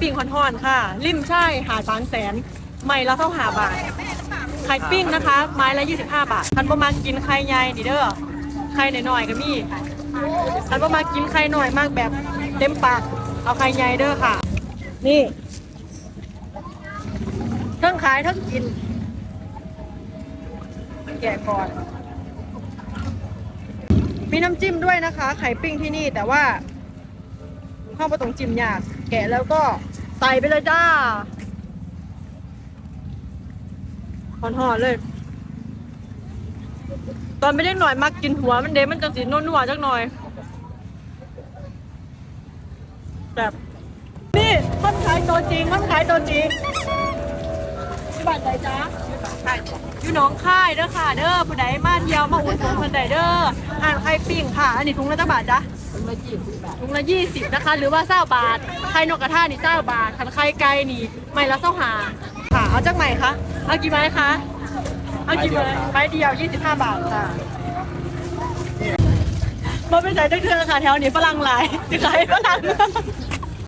ปิ้งห่อนๆค่ะ ริมใช่หาสารแสนไม่ละเท่าหาบาทไข่ปิ้งนะคะ ไม้ละ 25 บาทคันประมาณกินไข่ใหญ่ดิเด้อไข่หน่อยๆก็มีคันประมาณกินไข่หน่อยมากแบบเต็มปาก เอาไข่ใหญ่เด้อค่ะ นี่ทั้งขายทั้งกิน แกะก่อน มีน้ำจิ้มด้วยนะคะ ไข่ปิ้งที่นี่แต่ว่าเข้าวปลาตรงจิ้มยาก แกะแล้วก็ใส่ไปเลยจ้าหอนๆเลย ตอนไม่ได้หน่อยมักกินหัวมันเด้มันจะสีนวลๆจักหน่อย แบบนี่คนขายตัวจริงคนขายตัวจริงที่บ้านไหนจ๊ะอยู่หน้องค่ายเด้อค่ะ เด้อผู้ใดมาเที่ยวมาอุดหนุน คนใดเด้ออ่านไข่ปิ้งค่ะ อันนี้ถุงละจักบาทจ๊ะถุงละยี่สิบนะคะ หรือว่าเศร้าบาท ไข่นกกระทานี่เศร้าบาทคันไข่ไก่นี่ไม่ละเศร้าหาค่ะ เอาจักใหม่คะ เอากี่ไม้คะ เอากี่ไม้ไม้เดียวยี่สิบห้าบาทค่ะมาเป็นใจจักเทือค่ะแถวนี้ฝรั่งหลายขายฝรั่ง